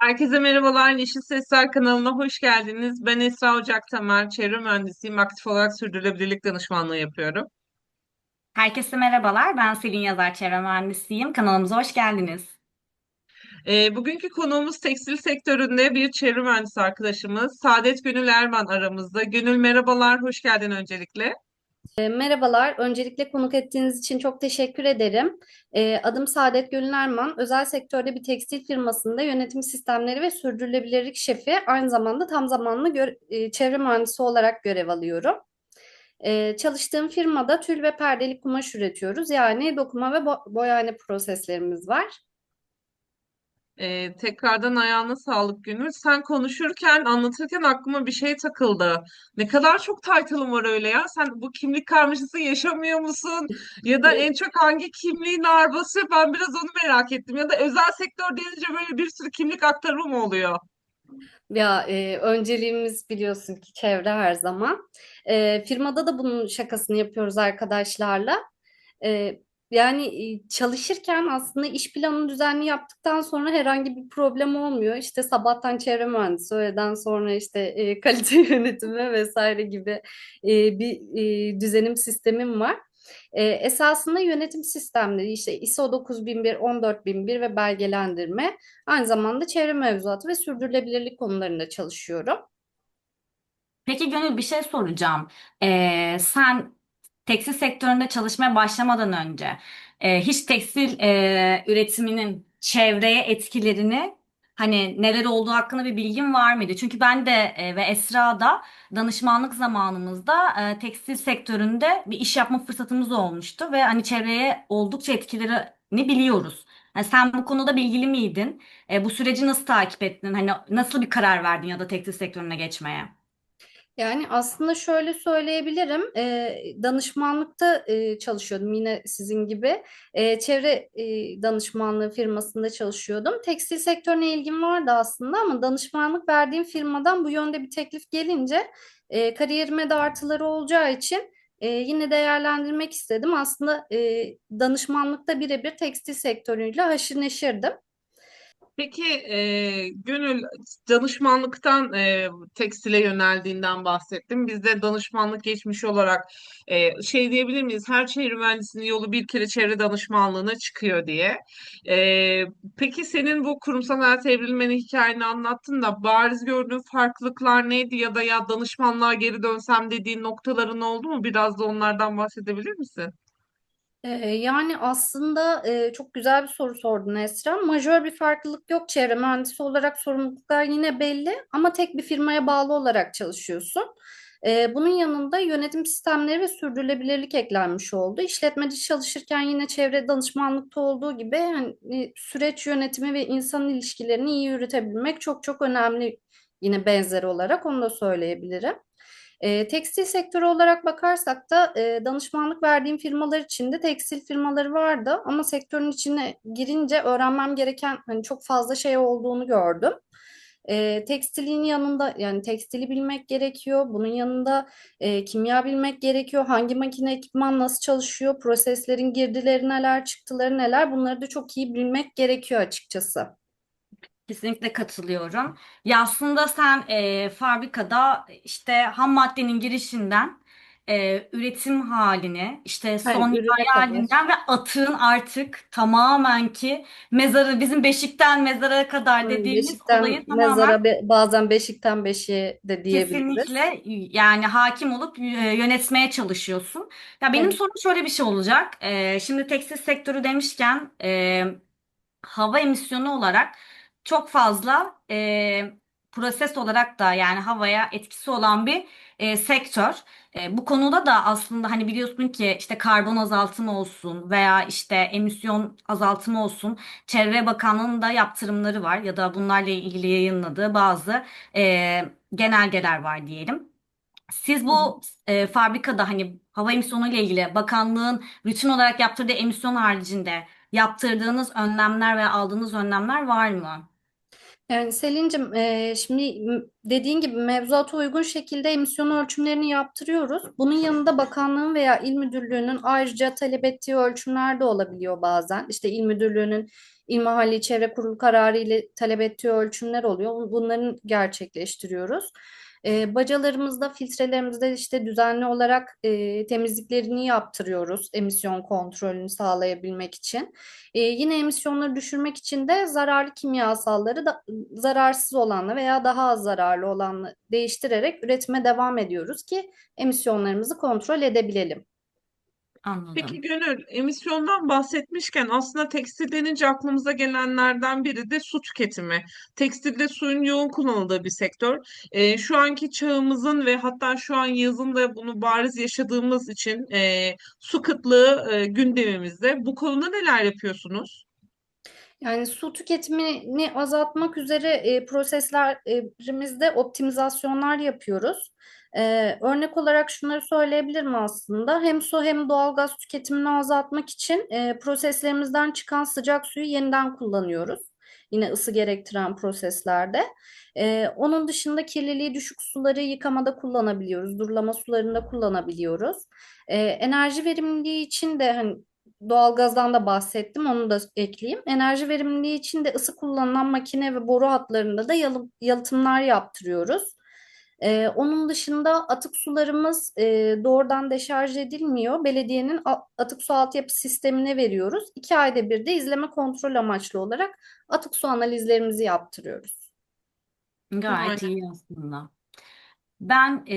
Herkese merhabalar. Yeşil Sesler kanalına hoş geldiniz. Ben Esra Ocaktamer, çevre mühendisiyim. Aktif olarak sürdürülebilirlik danışmanlığı yapıyorum. Herkese merhabalar. Ben Selin Yazar, çevre mühendisiyim. Kanalımıza hoş geldiniz. Ee, bugünkü konuğumuz tekstil sektöründe bir çevre mühendisi arkadaşımız Saadet Gönül Erman aramızda. Gönül merhabalar, hoş geldin öncelikle. E, Merhabalar. Öncelikle konuk ettiğiniz için çok teşekkür ederim. E, Adım Saadet Gülün Erman. Özel sektörde bir tekstil firmasında yönetim sistemleri ve sürdürülebilirlik şefi. Aynı zamanda tam zamanlı e, çevre mühendisi olarak görev alıyorum. E, Çalıştığım firmada tül ve perdeli kumaş üretiyoruz. Yani dokuma ve bo- boyayane proseslerimiz var. Ee, tekrardan ayağına sağlık Gönül. Sen konuşurken, anlatırken aklıma bir şey takıldı. Ne kadar çok title'ın var öyle ya. Sen bu kimlik karmaşası yaşamıyor musun? Ya da en çok hangi kimliğin basıyor? Ben biraz onu merak ettim. Ya da özel sektör denince böyle bir sürü kimlik aktarımı mı oluyor? Ya e, önceliğimiz biliyorsun ki çevre her zaman. E, firmada da bunun şakasını yapıyoruz arkadaşlarla. E, yani çalışırken aslında iş planını düzenli yaptıktan sonra herhangi bir problem olmuyor. İşte sabahtan çevre mühendisi, öğleden sonra işte kalite yönetimi vesaire gibi bir düzenim sistemim var. Esasında yönetim sistemleri işte ISO 9001, 14001 ve belgelendirme. Aynı zamanda çevre mevzuatı ve sürdürülebilirlik konularında çalışıyorum. Peki Gönül bir şey soracağım. Ee, sen tekstil sektöründe çalışmaya başlamadan önce e, hiç tekstil e, üretiminin çevreye etkilerini hani neler olduğu hakkında bir bilgin var mıydı? Çünkü ben de e, ve Esra da danışmanlık zamanımızda e, tekstil sektöründe bir iş yapma fırsatımız olmuştu ve hani çevreye oldukça etkilerini biliyoruz. Yani sen bu konuda bilgili miydin? E, bu süreci nasıl takip ettin? Hani nasıl bir karar verdin ya da tekstil sektörüne geçmeye? Yani aslında şöyle söyleyebilirim, e, danışmanlıkta e, çalışıyordum yine sizin gibi. E, çevre e, danışmanlığı firmasında çalışıyordum. Tekstil sektörüne ilgim vardı aslında ama danışmanlık verdiğim firmadan bu yönde bir teklif gelince e, kariyerime de artıları olacağı için e, yine değerlendirmek istedim. Aslında e, danışmanlıkta birebir tekstil sektörüyle haşır neşirdim. Peki e, Gönül danışmanlıktan e, tekstile yöneldiğinden bahsettim. Biz de danışmanlık geçmişi olarak e, şey diyebilir miyiz? Her çevre mühendisinin yolu bir kere çevre danışmanlığına çıkıyor diye. E, peki senin bu kurumsal hayata evrilmeni hikayeni anlattın da bariz gördüğün farklılıklar neydi ya da ya danışmanlığa geri dönsem dediğin noktaların oldu mu? Biraz da onlardan bahsedebilir misin? Ee, yani aslında e, çok güzel bir soru sordun Esra. Majör bir farklılık yok. Çevre mühendisi olarak sorumluluklar yine belli ama tek bir firmaya bağlı olarak çalışıyorsun. Ee, bunun yanında yönetim sistemleri ve sürdürülebilirlik eklenmiş oldu. İşletmeci çalışırken yine çevre danışmanlıkta olduğu gibi hani süreç yönetimi ve insan ilişkilerini iyi yürütebilmek çok çok önemli. Yine benzer olarak onu da söyleyebilirim. E, tekstil sektörü olarak bakarsak da e, danışmanlık verdiğim firmalar içinde tekstil firmaları vardı ama sektörün içine girince öğrenmem gereken hani çok fazla şey olduğunu gördüm. E, tekstilin yanında yani tekstili bilmek gerekiyor. Bunun yanında e, kimya bilmek gerekiyor. Hangi makine ekipman nasıl çalışıyor, proseslerin girdileri neler, çıktıları neler bunları da çok iyi bilmek gerekiyor açıkçası. Kesinlikle katılıyorum. Ya aslında sen e, fabrikada işte ham maddenin girişinden e, üretim halini, işte son Hani ürüne kadar. halinden ve atığın artık tamamen ki mezarı bizim beşikten mezara kadar Aynen, dediğimiz Beşikten olayı tamamen mezara be- bazen beşikten beşiğe de diyebiliriz. kesinlikle yani hakim olup e, yönetmeye çalışıyorsun. Ya benim Evet. sorum şöyle bir şey olacak. E, şimdi tekstil sektörü demişken e, hava emisyonu olarak çok fazla e, proses olarak da yani havaya etkisi olan bir e, sektör. E, bu konuda da aslında hani biliyorsun ki işte karbon azaltımı olsun veya işte emisyon azaltımı olsun Çevre Bakanlığı'nın da yaptırımları var ya da bunlarla ilgili yayınladığı bazı e, genelgeler var diyelim. Siz bu e, fabrikada hani hava emisyonu ile ilgili bakanlığın rutin olarak yaptırdığı emisyon haricinde yaptırdığınız önlemler ve aldığınız önlemler var mı? Yani Selin'cim e, şimdi dediğin gibi mevzuata uygun şekilde emisyon ölçümlerini yaptırıyoruz. Bunun yanında bakanlığın veya il müdürlüğünün ayrıca talep ettiği ölçümler de olabiliyor bazen. İşte il müdürlüğünün il mahalli çevre kurulu kararı ile talep ettiği ölçümler oluyor. Bunların gerçekleştiriyoruz. E, bacalarımızda, filtrelerimizde işte düzenli olarak e, temizliklerini yaptırıyoruz emisyon kontrolünü sağlayabilmek için. E, yine emisyonları düşürmek için de zararlı kimyasalları da zararsız olanla veya daha az zararlı olanla değiştirerek üretime devam ediyoruz ki emisyonlarımızı kontrol edebilelim. Peki Anladım. Gönül, emisyondan bahsetmişken aslında tekstil denince aklımıza gelenlerden biri de su tüketimi. Tekstilde suyun yoğun kullanıldığı bir sektör. Ee, şu anki çağımızın ve hatta şu an yazın da bunu bariz yaşadığımız için e, su kıtlığı e, gündemimizde. Bu konuda neler yapıyorsunuz? Yani su tüketimini azaltmak üzere e, proseslerimizde optimizasyonlar yapıyoruz. E, örnek olarak şunları söyleyebilirim aslında. Hem su hem doğalgaz tüketimini azaltmak için e, proseslerimizden çıkan sıcak suyu yeniden kullanıyoruz. Yine ısı gerektiren proseslerde. E, onun dışında kirliliği düşük suları yıkamada kullanabiliyoruz. Durulama sularında kullanabiliyoruz. E, enerji verimliliği için de hani Doğalgazdan da bahsettim, onu da ekleyeyim. Enerji verimliliği için de ısı kullanılan makine ve boru hatlarında da yalı- yalıtımlar yaptırıyoruz. Ee, onun dışında atık sularımız e, doğrudan deşarj edilmiyor. Belediyenin atık su altyapı sistemine veriyoruz. İki ayda bir de izleme kontrol amaçlı olarak atık su analizlerimizi yaptırıyoruz. Gayet Aynen. iyi aslında. Ben e,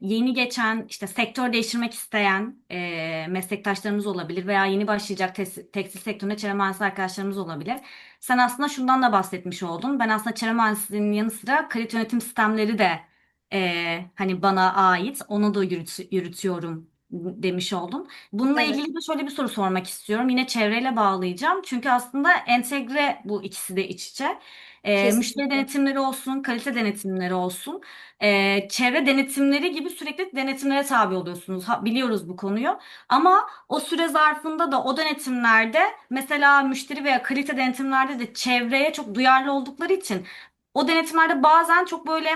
yeni geçen işte sektör değiştirmek isteyen e, meslektaşlarımız olabilir veya yeni başlayacak tes- tekstil sektörüne çevre mühendisi arkadaşlarımız olabilir. Sen aslında şundan da bahsetmiş oldun. Ben aslında çevre mühendisliğinin yanı sıra kalite yönetim sistemleri de e, hani bana ait. Onu da yürüt- yürütüyorum demiş oldun. Bununla Evet, ilgili de şöyle bir soru sormak istiyorum. Yine çevreyle bağlayacağım. Çünkü aslında entegre bu ikisi de iç içe. E, müşteri kesinlikle. denetimleri olsun, kalite denetimleri olsun e, çevre denetimleri gibi sürekli denetimlere tabi oluyorsunuz. Ha, biliyoruz bu konuyu. Ama o süre zarfında da o denetimlerde mesela müşteri veya kalite denetimlerde de çevreye çok duyarlı oldukları için o denetimlerde bazen çok böyle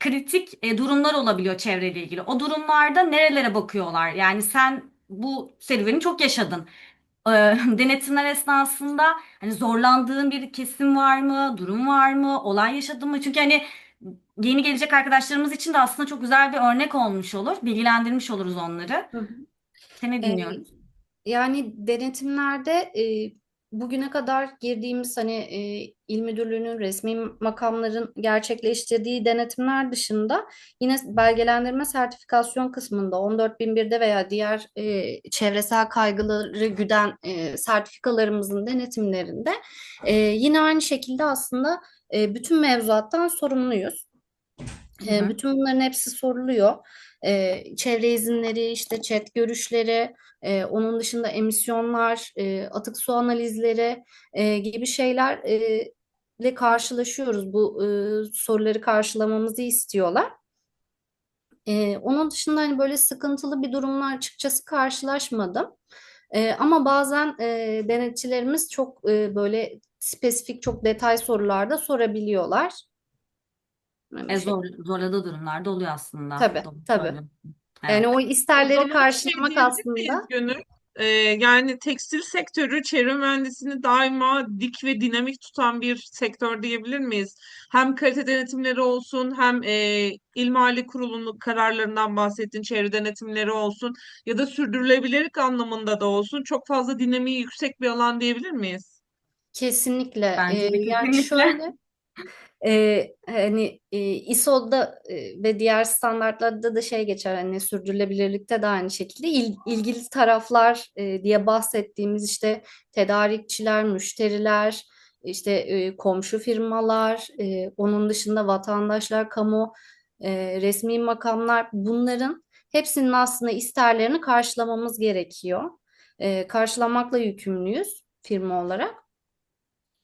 kritik e, durumlar olabiliyor çevreyle ilgili. O durumlarda nerelere bakıyorlar? Yani sen bu serüveni çok yaşadın. E, denetimler esnasında hani zorlandığın bir kesim var mı? Durum var mı? Olay yaşadın mı? Çünkü hani yeni gelecek arkadaşlarımız için de aslında çok güzel bir örnek olmuş olur. Bilgilendirmiş oluruz onları. Hı hı. Seni Ee, dinliyoruz. Yani denetimlerde e, bugüne kadar girdiğimiz hani e, il müdürlüğünün resmi makamların gerçekleştirdiği denetimler dışında yine belgelendirme sertifikasyon kısmında 14001'de veya diğer e, çevresel kaygıları güden e, sertifikalarımızın denetimlerinde e, yine aynı şekilde aslında e, bütün mevzuattan sorumluyuz. E, bütün bunların hepsi soruluyor. E, çevre izinleri, işte chat görüşleri, e, onun dışında emisyonlar, e, atık su analizleri e, gibi şeylerle karşılaşıyoruz. Bu e, soruları karşılamamızı istiyorlar. E, onun dışında hani böyle sıkıntılı bir durumla açıkçası karşılaşmadım. E, ama bazen e, denetçilerimiz çok e, böyle spesifik, çok detay sorularda sorabiliyorlar. Yani E, zor, zorladığı durumlarda oluyor aslında. Tabii, Doğru tabii. söylüyorsun. Yani Evet. o O isterleri zaman karşılamak aslında Gönül? Ee, yani tekstil sektörü çevre mühendisliğini daima dik ve dinamik tutan bir sektör diyebilir miyiz? Hem kalite denetimleri olsun hem e, İl Mali Kurulu'nun kararlarından bahsettiğin çevre denetimleri olsun ya da sürdürülebilirlik anlamında da olsun çok fazla dinamiği yüksek bir alan diyebilir miyiz? kesinlikle. Bence Ee, de yani kesinlikle. şöyle e, hani e, ISO'da e, ve diğer standartlarda da şey geçer hani sürdürülebilirlikte de aynı şekilde il- ilgili taraflar e, diye bahsettiğimiz işte tedarikçiler, müşteriler, işte e, komşu firmalar, e, onun dışında vatandaşlar, kamu, e, resmi makamlar bunların hepsinin aslında isterlerini karşılamamız gerekiyor. E, karşılamakla yükümlüyüz firma olarak.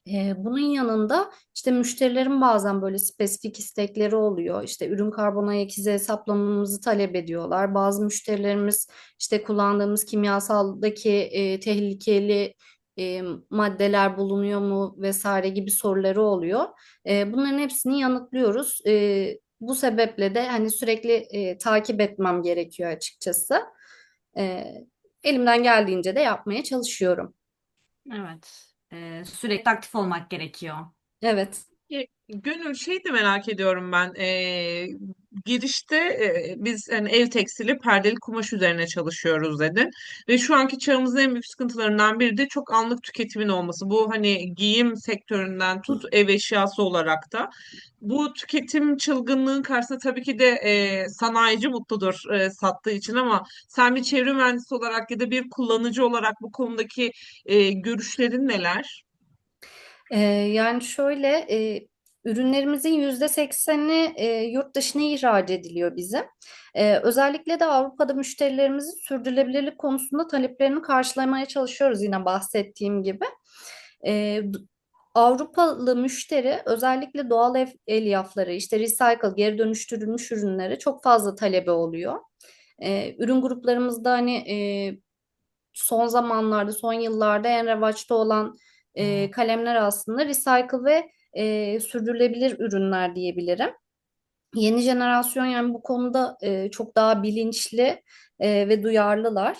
Ee, bunun yanında işte müşterilerin bazen böyle spesifik istekleri oluyor. İşte ürün karbon ayak izi hesaplamamızı talep ediyorlar. Bazı müşterilerimiz işte kullandığımız kimyasaldaki e, tehlikeli e, maddeler bulunuyor mu vesaire gibi soruları oluyor. E, bunların hepsini yanıtlıyoruz. E, bu sebeple de hani sürekli e, takip etmem gerekiyor açıkçası. E, elimden geldiğince de yapmaya çalışıyorum. Evet. Ee, sürekli aktif olmak gerekiyor. Evet. Gönül şey de merak ediyorum ben. Ee, girişte e, biz hani ev tekstili perdeli kumaş üzerine çalışıyoruz dedin. Ve şu anki çağımızın en büyük sıkıntılarından biri de çok anlık tüketimin olması. Bu hani giyim sektöründen tut ev eşyası olarak da. Bu tüketim çılgınlığın karşısında tabii ki de e, sanayici mutludur e, sattığı için ama sen bir çevre mühendisi olarak ya da bir kullanıcı olarak bu konudaki e, görüşlerin neler? Ee, yani şöyle e, ürünlerimizin yüzde sekseni e, yurt dışına ihraç ediliyor bizim. Ee, özellikle de Avrupa'da müşterilerimizin sürdürülebilirlik konusunda taleplerini karşılamaya çalışıyoruz yine bahsettiğim gibi. Avrupalı müşteri özellikle doğal ev elyafları, işte recycle, geri dönüştürülmüş ürünleri çok fazla talebi oluyor. Ürün gruplarımızda hani e, son zamanlarda, son yıllarda en revaçta olan e, kalemler aslında recycle ve e, sürdürülebilir ürünler diyebilirim. Yeni jenerasyon yani bu konuda e, çok daha bilinçli e, ve duyarlılar.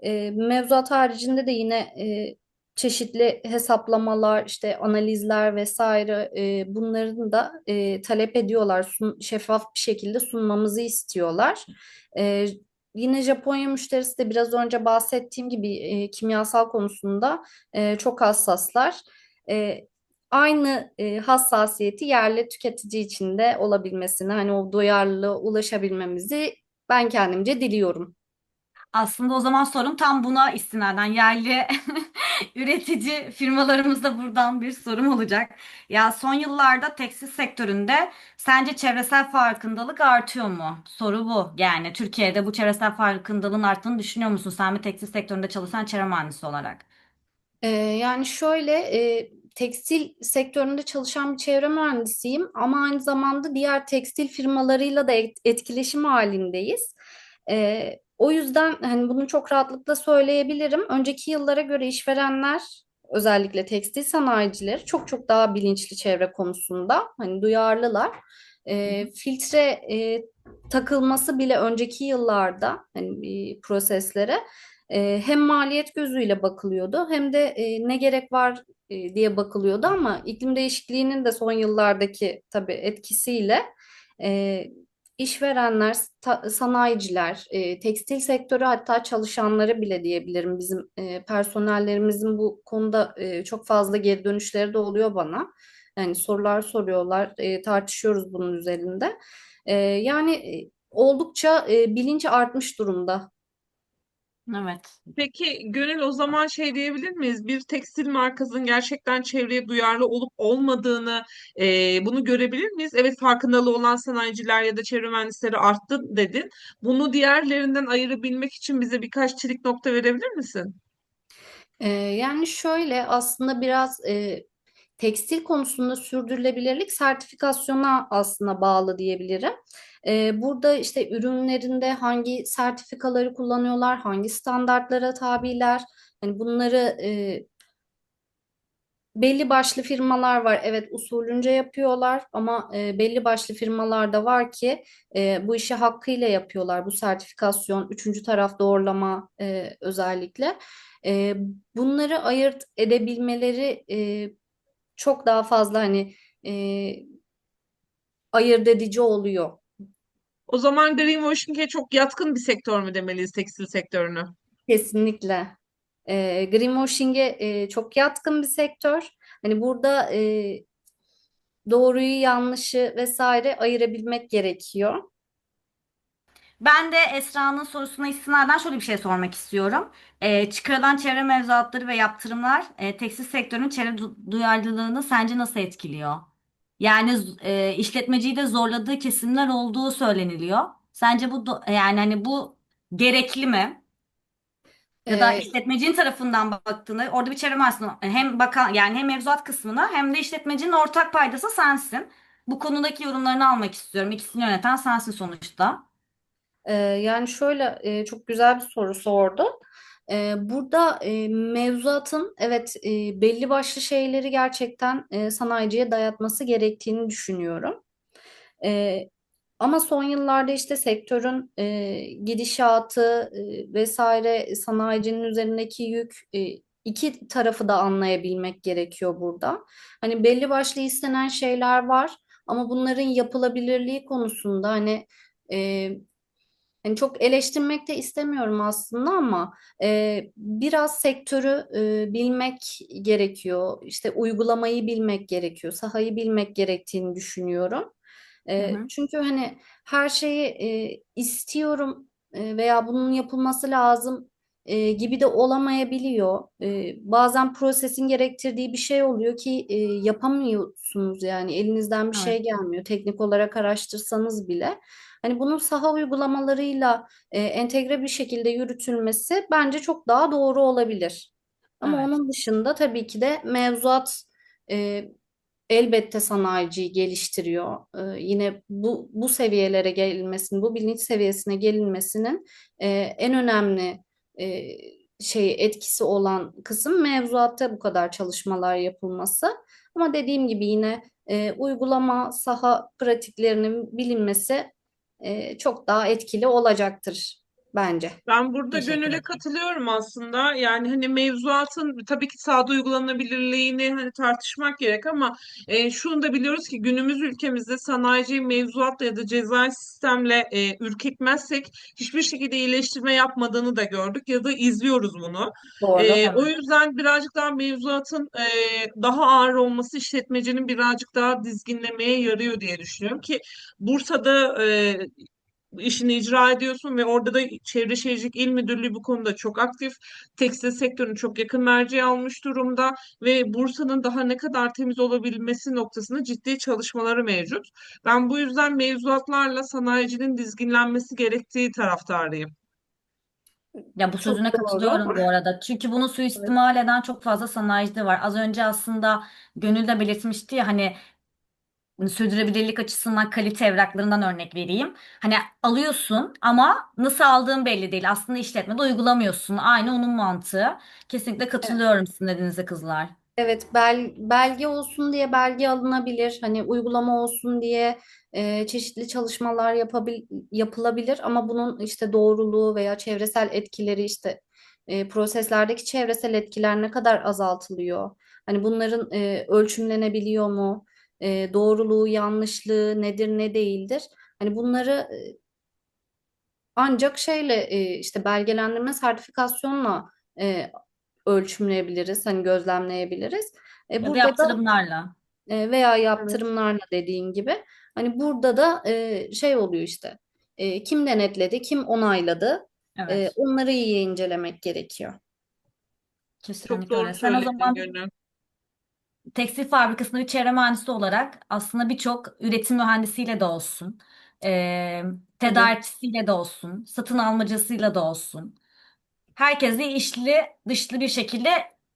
E, mevzuat haricinde de yine e, çeşitli hesaplamalar, işte analizler vesaire e, bunların da e, talep ediyorlar. Sun- şeffaf bir şekilde sunmamızı istiyorlar. E, yine Japonya müşterisi de biraz önce bahsettiğim gibi e, kimyasal konusunda e, çok hassaslar. E, aynı e, hassasiyeti yerli tüketici için de olabilmesini, hani o duyarlılığa ulaşabilmemizi ben kendimce diliyorum. Aslında o zaman sorum tam buna istinaden yerli üretici firmalarımızda buradan bir sorum olacak. Ya son yıllarda tekstil sektöründe sence çevresel farkındalık artıyor mu? Soru bu. Yani Türkiye'de bu çevresel farkındalığın arttığını düşünüyor musun? Sen bir tekstil sektöründe çalışan çevre mühendisi olarak. Ee, yani şöyle e, tekstil sektöründe çalışan bir çevre mühendisiyim ama aynı zamanda diğer tekstil firmalarıyla da et- etkileşim halindeyiz. Ee, o yüzden hani bunu çok rahatlıkla söyleyebilirim. Önceki yıllara göre işverenler özellikle tekstil sanayicileri çok çok daha bilinçli çevre konusunda hani duyarlılar. Ee, filtre e, takılması bile önceki yıllarda hani bir proseslere e, hem maliyet gözüyle bakılıyordu hem de e, ne gerek var e, diye bakılıyordu ama iklim değişikliğinin de son yıllardaki tabii etkisiyle e, işverenler, sanayiciler, e, tekstil sektörü hatta çalışanları bile diyebilirim bizim e, personellerimizin bu konuda e, çok fazla geri dönüşleri de oluyor bana. Yani sorular soruyorlar, e, tartışıyoruz bunun üzerinde. E, yani e, oldukça e, bilinç artmış durumda. Evet. Peki Gönül o zaman şey diyebilir miyiz? Bir tekstil markasının gerçekten çevreye duyarlı olup olmadığını e, bunu görebilir miyiz? Evet farkındalığı olan sanayiciler ya da çevre mühendisleri arttı dedin. Bunu diğerlerinden ayırabilmek için bize birkaç çelik nokta verebilir misin? Ee, yani şöyle aslında biraz e, tekstil konusunda sürdürülebilirlik sertifikasyona aslında bağlı diyebilirim. Ee, burada işte ürünlerinde hangi sertifikaları kullanıyorlar, hangi standartlara tabiler, hani bunları e, belli başlı firmalar var. Evet usulünce yapıyorlar ama e, belli başlı firmalar da var ki e, bu işi hakkıyla yapıyorlar. Bu sertifikasyon, üçüncü taraf doğrulama e, özellikle. E, bunları ayırt edebilmeleri e, çok daha fazla hani e, ayırt edici oluyor. O zaman greenwashing'e çok yatkın bir sektör mü demeliyiz tekstil sektörünü? Kesinlikle. E, greenwashing'e e, çok yatkın bir sektör. Hani burada e, doğruyu yanlışı vesaire ayırabilmek gerekiyor. Ben de Esra'nın sorusuna istinaden şöyle bir şey sormak istiyorum. Ee, çıkarılan çevre mevzuatları ve yaptırımlar e, tekstil sektörünün çevre du- duyarlılığını sence nasıl etkiliyor? Yani z- e, işletmeciyi de zorladığı kesimler olduğu söyleniliyor. Sence bu do- yani hani bu gerekli mi? Ya da E, işletmecinin tarafından baktığında orada bir çevre mühendisliği hem bakan yani hem mevzuat kısmına hem de işletmecinin ortak paydası sensin. Bu konudaki yorumlarını almak istiyorum. İkisini yöneten sensin sonuçta. E, yani şöyle e, çok güzel bir soru sordun. Ee, burada e, mevzuatın evet e, belli başlı şeyleri gerçekten e, sanayiciye dayatması gerektiğini düşünüyorum. Ee, ama son yıllarda işte sektörün e, gidişatı e, vesaire sanayicinin üzerindeki yük e, iki tarafı da anlayabilmek gerekiyor burada. Hani belli başlı istenen şeyler var ama bunların yapılabilirliği konusunda hani e, hani çok eleştirmek de istemiyorum aslında ama e, biraz sektörü e, bilmek gerekiyor. İşte uygulamayı bilmek gerekiyor, sahayı bilmek gerektiğini düşünüyorum. Hı E, hı. çünkü hani her şeyi e, istiyorum e, veya bunun yapılması lazım e, gibi de olamayabiliyor. E, bazen prosesin gerektirdiği bir şey oluyor ki e, yapamıyorsunuz yani elinizden bir Evet. şey gelmiyor. Teknik olarak araştırsanız bile. Hani bunun saha uygulamalarıyla e, entegre bir şekilde yürütülmesi bence çok daha doğru olabilir. Ama Evet. onun dışında tabii ki de mevzuat e, elbette sanayiciyi geliştiriyor. E, yine bu bu seviyelere gelinmesinin, bu bilinç seviyesine gelinmesinin e, en önemli e, şey etkisi olan kısım mevzuatta bu kadar çalışmalar yapılması. Ama dediğim gibi yine e, uygulama, saha pratiklerinin bilinmesi e, çok daha etkili olacaktır bence. Ben burada Teşekkür Gönül'e ederim. katılıyorum aslında. Yani hani mevzuatın tabii ki sahada uygulanabilirliğini hani tartışmak gerek ama e, şunu da biliyoruz ki günümüz ülkemizde sanayiciyi mevzuatla ya da cezai sistemle e, ürkütmezsek hiçbir şekilde iyileştirme yapmadığını da gördük ya da izliyoruz bunu. Doğru. E, o yüzden birazcık daha mevzuatın e, daha ağır olması işletmecinin birazcık daha dizginlemeye yarıyor diye düşünüyorum ki Bursa'da e, işini icra ediyorsun ve orada da Çevre Şehircilik İl Müdürlüğü bu konuda çok aktif. Tekstil sektörünü çok yakın merceğe almış durumda ve Bursa'nın daha ne kadar temiz olabilmesi noktasında ciddi çalışmaları mevcut. Ben bu yüzden mevzuatlarla sanayicinin dizginlenmesi gerektiği taraftarıyım. Ya bu Çok sözüne doğru. katılıyorum bu arada. Çünkü bunu suistimal eden çok fazla sanayici de var. Az önce aslında Gönül de belirtmişti ya hani sürdürülebilirlik açısından kalite evraklarından örnek vereyim. Hani alıyorsun ama nasıl aldığın belli değil. Aslında işletmede uygulamıyorsun. Aynı onun mantığı. Kesinlikle katılıyorum sizin dediğinize kızlar. Evet, bel, belge olsun diye belge alınabilir. Hani uygulama olsun diye e, çeşitli çalışmalar yapabil, yapılabilir ama bunun işte doğruluğu veya çevresel etkileri işte e, proseslerdeki çevresel etkiler ne kadar azaltılıyor? Hani bunların e, ölçümlenebiliyor mu? E, doğruluğu, yanlışlığı nedir, ne değildir? Hani bunları e, ancak şeyle e, işte belgelendirme sertifikasyonla e, ölçümleyebiliriz, hani gözlemleyebiliriz. E, Ya da burada da yaptırımlarla. e, veya Evet. yaptırımlarla dediğin gibi hani burada da e, şey oluyor işte e, kim denetledi, kim onayladı e, Evet. onları iyi incelemek gerekiyor. Çok Kesinlikle öyle. doğru Sen o zaman Gönül. Tekstil fabrikasında bir çevre mühendisi olarak aslında birçok üretim mühendisiyle de olsun, Tabii. tedarikçisiyle de olsun, satın almacısıyla da olsun. Herkesle içli dışlı bir şekilde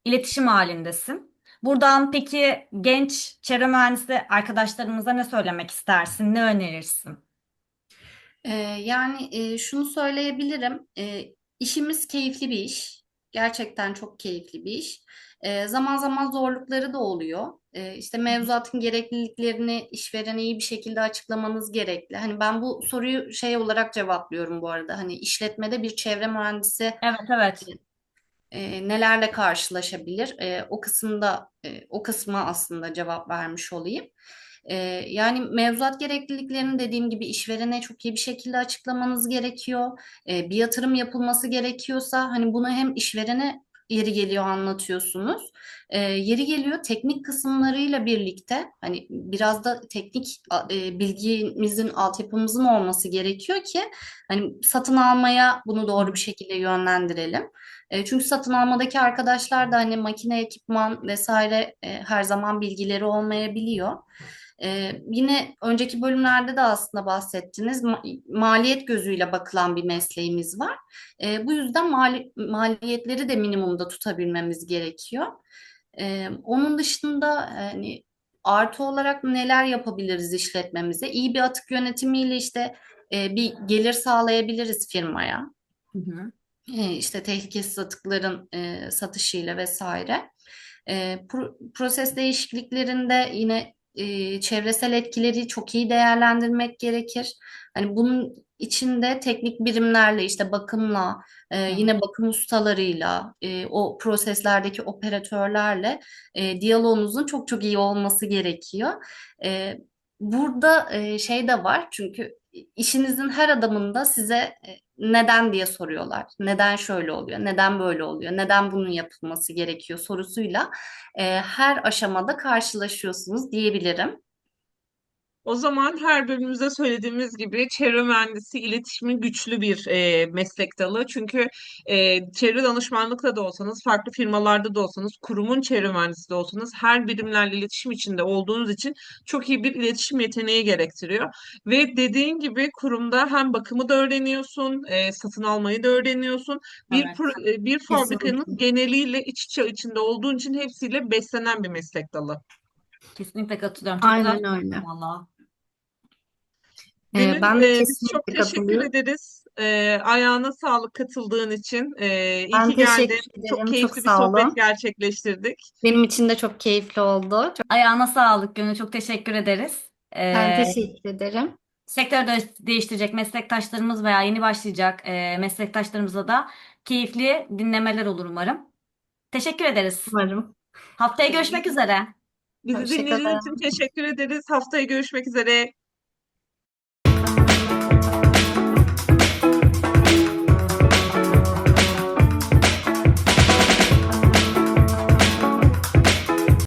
iletişim halindesin. Buradan peki genç çevre mühendisi arkadaşlarımıza ne söylemek istersin, ne önerirsin? Ee, yani e, şunu söyleyebilirim. E, işimiz keyifli bir iş. Gerçekten çok keyifli bir iş. E, zaman zaman zorlukları da oluyor. E, işte mevzuatın gerekliliklerini işverene iyi bir şekilde açıklamanız gerekli. Hani ben bu soruyu şey olarak cevaplıyorum bu arada. Hani işletmede bir çevre mühendisi Evet, evet. e, nelerle karşılaşabilir? E, o kısımda e, o kısma aslında cevap vermiş olayım. E, yani mevzuat gerekliliklerini dediğim gibi işverene çok iyi bir şekilde açıklamanız gerekiyor. E, bir yatırım yapılması gerekiyorsa hani bunu hem işverene yeri geliyor anlatıyorsunuz. E, yeri geliyor teknik kısımlarıyla birlikte hani biraz da teknik e, bilgimizin, altyapımızın olması gerekiyor ki hani satın almaya bunu doğru bir şekilde yönlendirelim. E, çünkü satın almadaki arkadaşlar da hani makine, ekipman vesaire e, her zaman bilgileri olmayabiliyor. E, yine önceki bölümlerde de aslında bahsettiniz. Ma- maliyet gözüyle bakılan bir mesleğimiz var. E, bu yüzden mali- maliyetleri de minimumda tutabilmemiz gerekiyor. E, onun dışında hani artı olarak neler yapabiliriz işletmemize? İyi bir atık yönetimiyle işte e, bir gelir sağlayabiliriz firmaya. Hı hı. e, işte tehlikesiz atıkların e, satışıyla vesaire. E, pro- proses değişikliklerinde yine e, çevresel etkileri çok iyi değerlendirmek gerekir. Hani bunun içinde teknik birimlerle işte bakımla e, yine bakım ustalarıyla e, o proseslerdeki operatörlerle e, diyaloğunuzun çok çok iyi olması gerekiyor. E, burada e, şey de var çünkü işinizin her adımında size e, neden diye soruyorlar. Neden şöyle oluyor? Neden böyle oluyor? Neden bunun yapılması gerekiyor sorusuyla e, her aşamada karşılaşıyorsunuz diyebilirim. O zaman her bölümümüzde söylediğimiz gibi çevre mühendisi iletişimin güçlü bir e, meslek dalı. Çünkü e, çevre danışmanlıkta da olsanız, farklı firmalarda da olsanız, kurumun çevre mühendisi de olsanız her birimlerle iletişim içinde olduğunuz için çok iyi bir iletişim yeteneği gerektiriyor. Ve dediğin gibi kurumda hem bakımı da öğreniyorsun, e, satın almayı da öğreniyorsun. Bir Evet. pro- e, bir fabrikanın geneliyle iç içe içinde olduğun için hepsiyle beslenen bir meslek dalı. Kesinlikle katılıyorum. Çok Aynen öyle. valla. Ee, ben de e, biz çok teşekkür ederiz. E, ayağına sağlık katıldığın için. E, iyi Ben ki geldin. teşekkür Çok ederim. Çok keyifli bir sağ sohbet olun. gerçekleştirdik. Benim için de çok keyifli oldu. Çok, Ayağına sağlık Gönül. Çok teşekkür ederiz. ben Ee, teşekkür ederim. sektör de- değiştirecek meslektaşlarımız veya yeni başlayacak e, meslektaşlarımıza da keyifli dinlemeler olur umarım. Teşekkür ederiz. Umarım. Haftaya görüşmek üzere. Bizi dinlediğiniz için teşekkür ederiz. Haftaya görüşmek üzere.